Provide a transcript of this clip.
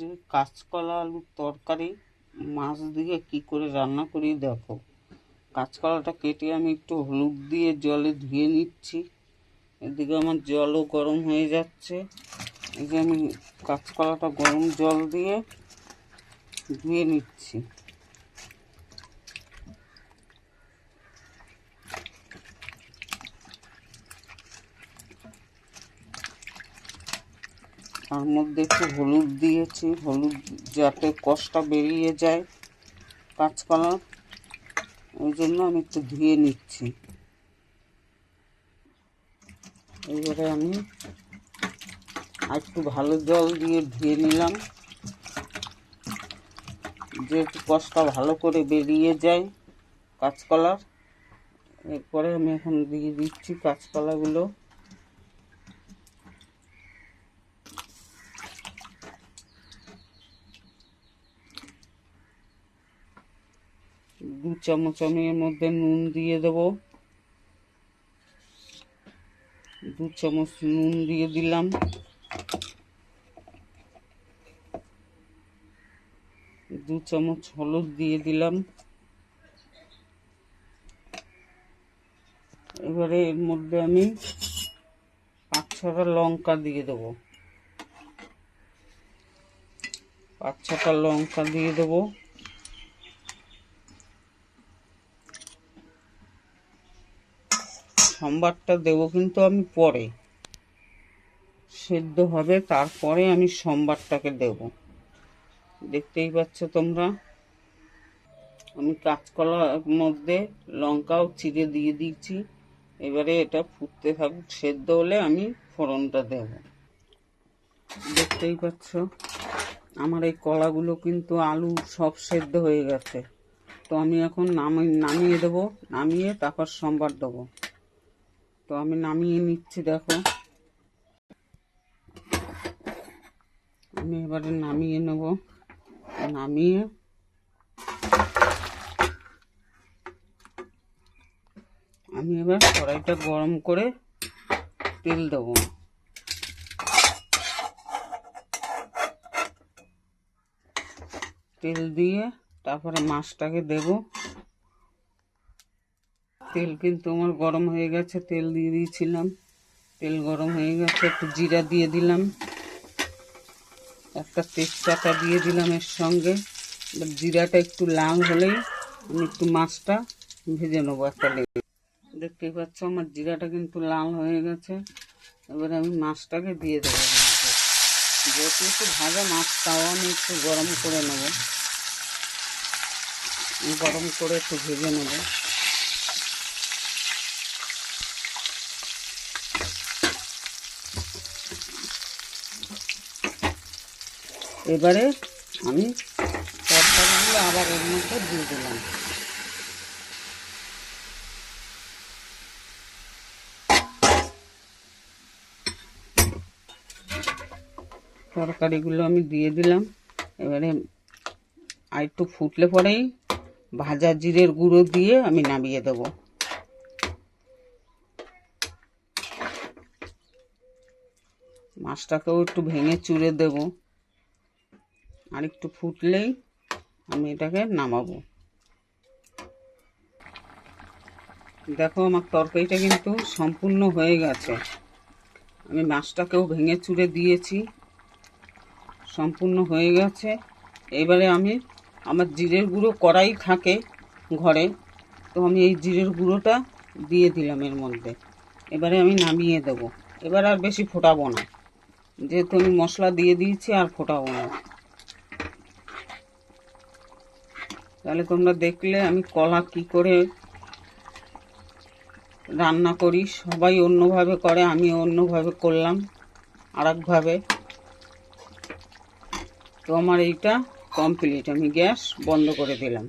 যে কাঁচকলা আলুর তরকারি, মাছ দিয়ে কি করে রান্না করি দেখো। কাঁচকলাটা কেটে আমি একটু হলুদ দিয়ে জলে ধুয়ে নিচ্ছি। এদিকে আমার জলও গরম হয়ে যাচ্ছে। এই যে আমি কাঁচকলাটা গরম জল দিয়ে ধুয়ে নিচ্ছি। তার মধ্যে একটু হলুদ দিয়েছি, হলুদ যাতে কষটা বেরিয়ে যায় কাঁচকলা, ওই জন্য আমি একটু ধুয়ে নিচ্ছি। এবারে আমি একটু ভালো জল দিয়ে ধুয়ে নিলাম, যেহেতু কষটা ভালো করে বেরিয়ে যায় কাঁচকলার, এরপরে আমি এখন দিয়ে দিচ্ছি কাঁচকলাগুলো। দু চামচ আমি এর মধ্যে নুন দিয়ে দেব। দু চামচ নুন দিয়ে দিলাম। দু চামচ হলুদ দিয়ে দিলাম। এবারে এর মধ্যে আমি পাঁচ ছটা লঙ্কা দিয়ে দেবো। পাঁচ ছটা লঙ্কা দিয়ে দেবো। সম্বারটা দেবো কিন্তু আমি পরে। সেদ্ধ হবে, তারপরে আমি সম্বারটাকে দেব। দেখতেই পাচ্ছ তোমরা? আমি কাঁচকলার মধ্যে লঙ্কাও চিড়ে দিয়ে দিয়েছি। এবারে এটা ফুটতে থাকুক, সেদ্ধ হলে আমি ফোড়নটা দেব। দেখতেই পাচ্ছ, আমার এই কলাগুলো কিন্তু আলু সব সেদ্ধ হয়ে গেছে। তো আমি এখন নামি, নামিয়ে দেবো, নামিয়ে তারপর সম্বার দেবো। তো আমি নামিয়ে নিচ্ছি, দেখো। আমি এবারে নামিয়ে নেব। নামিয়ে আমি এবার কড়াইটা গরম করে তেল দেব। তেল দিয়ে তারপরে মাছটাকে দেবো। তেল কিন্তু আমার গরম হয়ে গেছে, তেল দিয়ে দিয়েছিলাম। তেল গরম হয়ে গেছে, একটু জিরা দিয়ে দিলাম। একটা তেজপাতা দিয়ে দিলাম এর সঙ্গে। জিরাটা একটু লাল হলেই আমি একটু মাছটা ভেজে নেব একটা লেগে দেখতেই পাচ্ছ আমার জিরাটা কিন্তু লাল হয়ে গেছে। এবারে আমি মাছটাকে দিয়ে দেবো। যেহেতু একটু ভাজা মাছটাও আমি একটু গরম করে নেব। গরম করে একটু ভেজে নেব। এবারে আমি তরকারিগুলো আবার এর মধ্যে দিয়ে দিলাম। তরকারিগুলো আমি দিয়ে দিলাম। এবারে আর একটু ফুটলে পরেই ভাজা জিরের গুঁড়ো দিয়ে আমি নামিয়ে দেবো। মাছটাকেও একটু ভেঙে চুড়ে দেবো। আর একটু ফুটলেই আমি এটাকে নামাবো। দেখো আমার তরকারিটা কিন্তু সম্পূর্ণ হয়ে গেছে। আমি মাছটাকেও ভেঙে চুড়ে দিয়েছি। সম্পূর্ণ হয়ে গেছে। এবারে আমি আমার জিরের গুঁড়ো করাই থাকে ঘরে, তো আমি এই জিরের গুঁড়োটা দিয়ে দিলাম এর মধ্যে। এবারে আমি নামিয়ে দেব। এবার আর বেশি ফোটাবো না। যেহেতু আমি মশলা দিয়ে দিয়েছি, আর ফোটাবো না। তাহলে তোমরা দেখলে আমি কলা কি করে রান্না করি। সবাই অন্যভাবে করে আমি অন্যভাবে করলাম আর একভাবে তো আমার এইটা কমপ্লিট আমি গ্যাস বন্ধ করে দিলাম।